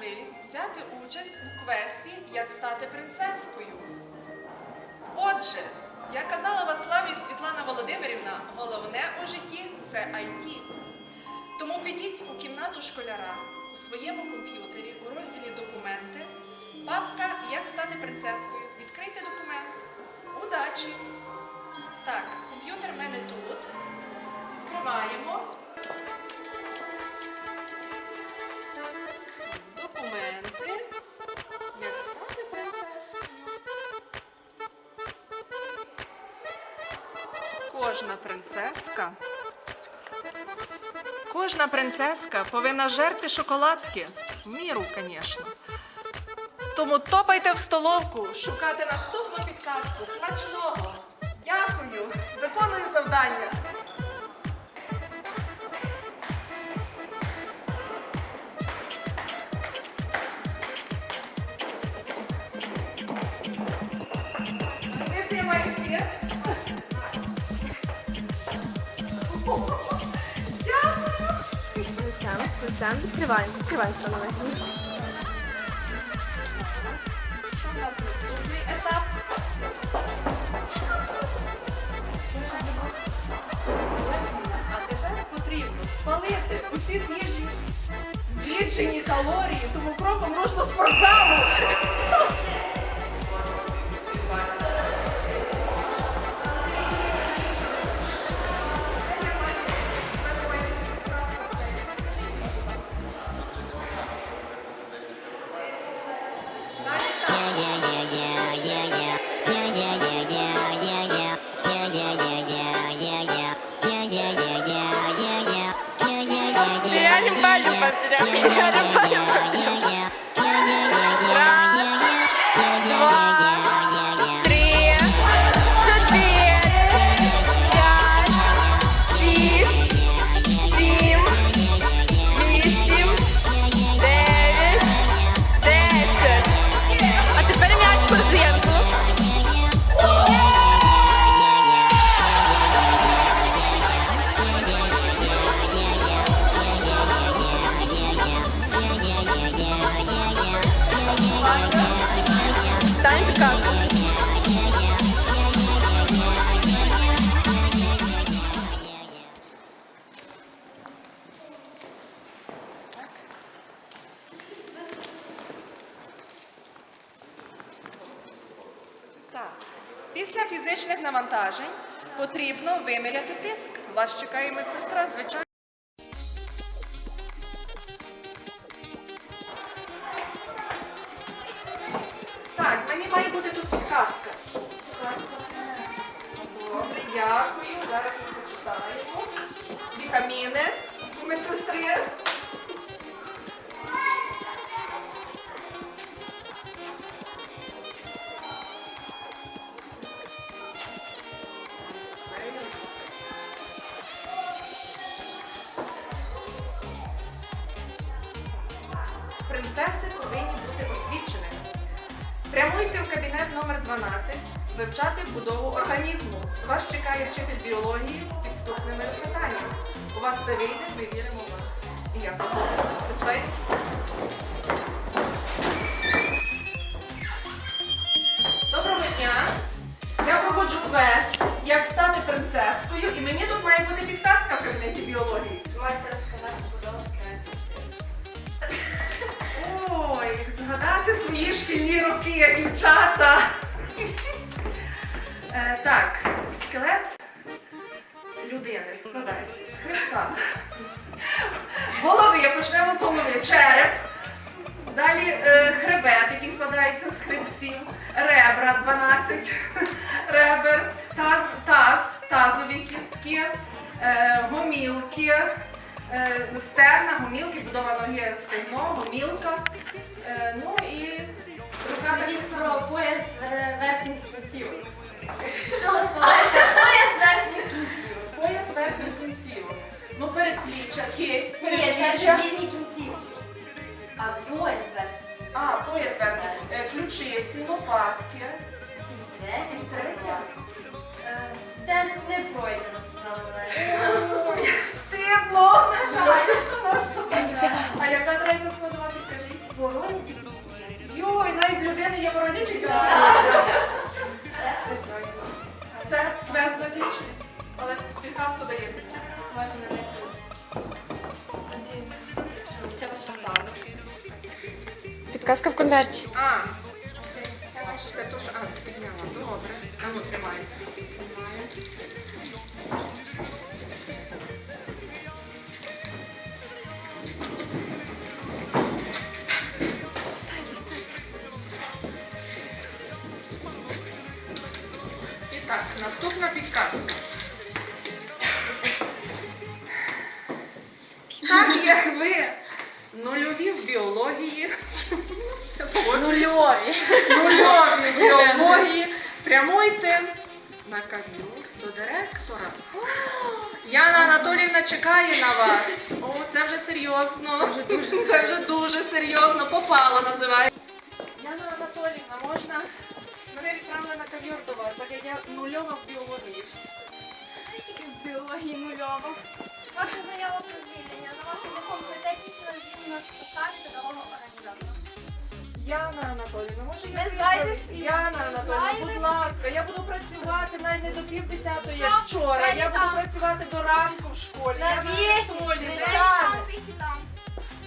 можливість взяти участь у квесті Як стати принцескою. Отже, як казала Вацлаві Світлана Володимирівна, головне у житті це IT. Тому підіть у кімнату школяра у своєму комп'ютері у розділі Документи, папка Як стати принцескою. Відкрийте документ. Удачі! Так, комп'ютер в мене тут. Відкриваємо. Кожна принцеска. Кожна принцеска повинна жерти шоколадки. В міру, звісно. Тому топайте в столовку, шукати наступну підказку. Смачного. Дякую. Виконую завдання. Лицем, відкриваємо, відкриваємо станови. У нас наступний етап? А тепер потрібно спалити усі з'їжджені з'їджені калорії, тому кроком можна спортзалу. Так. Після фізичних навантажень потрібно виміряти тиск. Вас чекає медсестра, звичайно. Так, мені має бути тут підказка. Добре, дякую. Зараз ми почитаємо. Вітаміни у медсестри. Прямуйте в кабінет номер 12 вивчати будову організму. Вас чекає вчитель біології з підступними питаннями. У вас все вийде, ми віримо вас. І я проходжу, звичайно. Доброго дня! Я проходжу квест, як стати принцескою, і мені тут має бути підказка в кабінеті біології. Згадати свої шкільні роки, дівчата. Е, так, скелет людини складається з хребта. Голови, почнемо з голови. Череп. Далі е, хребет, який складається з хребців, ребра 12 ребер, передпліччя, кисть, Ні, це вільні кінцівки. А верхніх А, пояс верхній. Е, Ключиці, лопатки. І третє, І третє. Е, Тест не пройдено Підказка в конверті. А, Це, це то, що... А, це підняла. Добре. А ну, тримай. І так, наступна підказка. Так як ви нульові в біології, Нульові. нульові біології, прямуйте на кав'юр до директора. Яна Анатоліївна чекає на вас. О, це вже серйозно. Це вже дуже серйозно. Попало називає. Яна Анатоліївна, можна? Мене відправили на кав'юр до вас, так як я нульова в біології. Тільки в біології нульово. Звільнення з організатора. Яна Анатоліївна, може я Ми виправлю? зайвих Яна Анатоліївна, будь ласка, я буду працювати навіть не до пів десятої, як Все, вчора. Я буду там. працювати до ранку в школі. На Яна віки, Анатоліївна. звичайно. Там.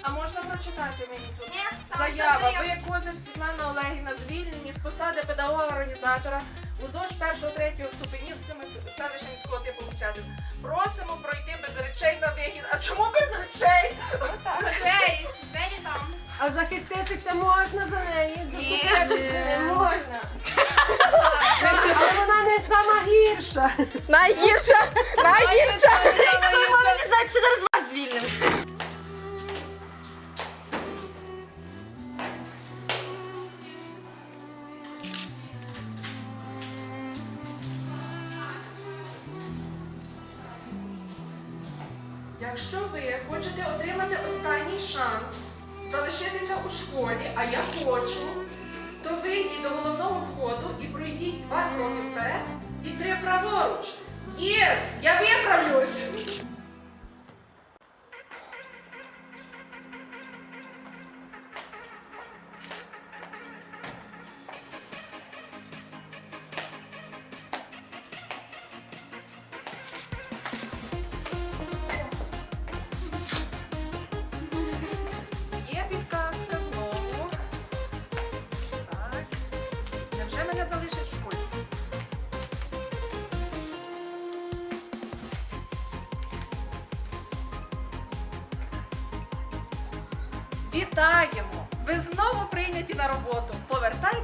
А можна прочитати мені тут? Ні, там Заява. Ви Козир Світлана Олегівна звільнені з посади педагога-організатора УЗОЖ 1-3 ступенів селища міського типу Мусядин. Просимо пройти без речей на вихід. А чому без речей? Двері, двері там. А захиститися можна за неї. Ні. Не можна. Але вона не сама гірша. Найгірша! Найгірша! Найгірша. не що зараз вас звільнимо. Якщо ви хочете отримати останній шанс залишитися у школі, а я хочу, то вийдіть до головного входу і пройдіть два кроки вперед і три праворуч. Єс! Я виправлюсь! Мене залишить в школі? Вітаємо! Ви знову прийняті на роботу. Повертайтеся